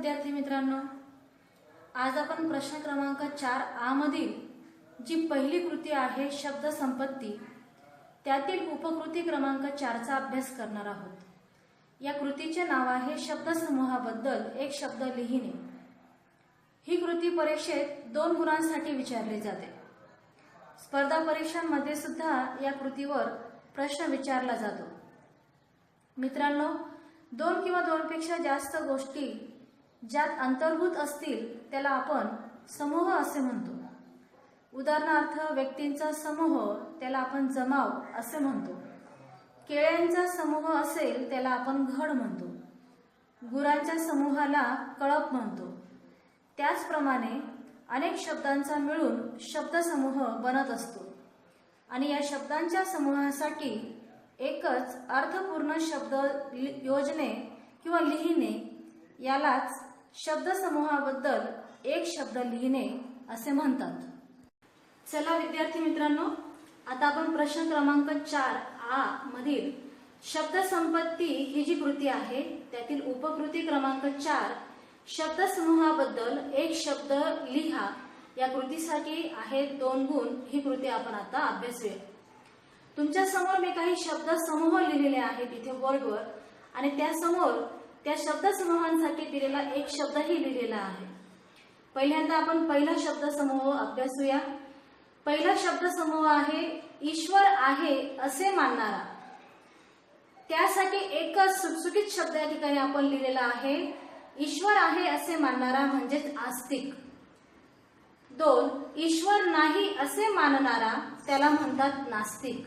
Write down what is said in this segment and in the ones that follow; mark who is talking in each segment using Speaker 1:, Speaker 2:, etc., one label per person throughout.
Speaker 1: विद्यार्थी मित्रांनो आज आपण प्रश्न क्रमांक चार आ मधील जी पहिली कृती आहे शब्द संपत्ती त्यातील उपकृती क्रमांक चारचा अभ्यास करणार आहोत. या कृतीचे नाव आहे शब्दसमूहाबद्दल एक शब्द लिहिणे. ही कृती परीक्षेत दोन गुणांसाठी विचारली जाते. स्पर्धा परीक्षांमध्ये सुद्धा या कृतीवर प्रश्न विचारला जातो. मित्रांनो दोन किंवा दोनपेक्षा जास्त गोष्टी ज्यात अंतर्भूत असतील त्याला आपण समूह असे म्हणतो. उदाहरणार्थ व्यक्तींचा समूह त्याला आपण जमाव असे म्हणतो. केळ्यांचा समूह असेल त्याला आपण घड म्हणतो. गुरांच्या समूहाला कळप म्हणतो. त्याचप्रमाणे अनेक शब्दांचा मिळून शब्दसमूह बनत असतो. आणि या शब्दांच्या समूहासाठी एकच अर्थपूर्ण शब्द लि- योजने किंवा लिहिणे यालाच शब्दसमूहाबद्दल एक शब्द लिहिणे असे म्हणतात. चला विद्यार्थी मित्रांनो आता आपण प्रश्न क्रमांक चार आ मधील शब्दसंपत्ती ही जी कृती आहे त्यातील उपकृती क्रमांक चार शब्दसमूहाबद्दल एक शब्द लिहा. या कृतीसाठी आहे दोन गुण. ही कृती आपण आता अभ्यासूया तुमच्यासमोर मी काही शब्द समूह लिहिलेले आहेत इथे बोर्डवर आणि त्यासमोर त्या शब्दसमूहांसाठी दिलेला एक शब्दही लिहिलेला आहे. पहिल्यांदा आपण पहिला शब्दसमूह अभ्यासूया. पहिला शब्दसमूह आहे ईश्वर आहे असे मानणारा. त्यासाठी एकच सुटसुटीत शब्द या ठिकाणी आपण लिहिलेला आहे ईश्वर आहे असे मानणारा म्हणजेच आस्तिक. दोन ईश्वर नाही असे मानणारा त्याला म्हणतात नास्तिक.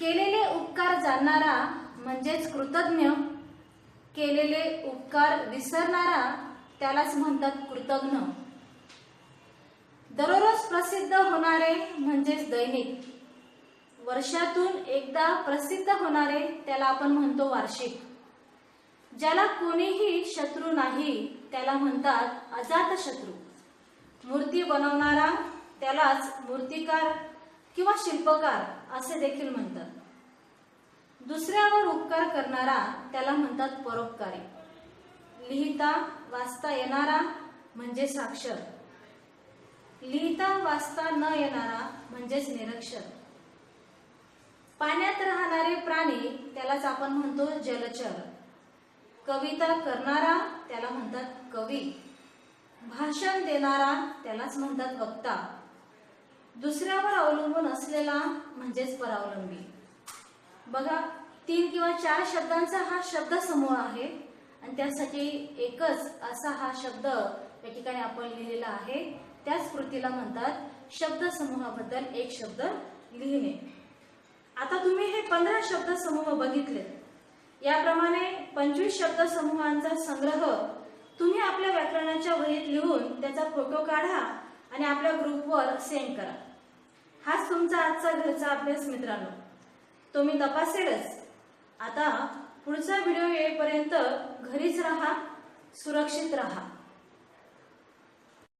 Speaker 1: केलेले उपकार जाणणारा म्हणजेच कृतज्ञ. केलेले उपकार विसरणारा त्यालाच म्हणतात कृतज्ञ दररोज प्रसिद्ध होणारे म्हणजेच दैनिक. वर्षातून एकदा प्रसिद्ध होणारे त्याला आपण म्हणतो वार्षिक. ज्याला कोणीही शत्रू नाही त्याला म्हणतात अजात शत्रू मूर्ती बनवणारा त्यालाच मूर्तिकार किंवा शिल्पकार असे देखील म्हणतात. दुसऱ्यावर उपकार करणारा त्याला म्हणतात परोपकारी. लिहिता वाचता येणारा म्हणजे साक्षर. लिहिता वाचता न येणारा म्हणजेच निरक्षर. पाण्यात राहणारे प्राणी त्यालाच आपण म्हणतो जलचर. कविता करणारा त्याला म्हणतात कवी. भाषण देणारा त्यालाच म्हणतात वक्ता. दुसऱ्यावर अवलंबून असलेला म्हणजेच परावलंबी. बघा तीन किंवा चार शब्दांचा हा शब्दसमूह आहे. आणि त्यासाठी एकच असा हा शब्द या ठिकाणी आपण लिहिलेला आहे. त्याच कृतीला म्हणतात शब्दसमूहाबद्दल एक शब्द लिहिणे. आता तुम्ही हे पंधरा शब्दसमूह बघितले याप्रमाणे पंचवीस शब्दसमूहांचा संग्रह तुम्ही आपल्या व्याकरणाच्या वहीत लिहून त्याचा फोटो काढा आणि आपल्या ग्रुपवर सेंड करा. हाच तुमचा आजचा घरचा अभ्यास मित्रांनो. तो मी तपासेलच. आता पुढचा व्हिडिओ येईपर्यंत घरीच राहा सुरक्षित राहा.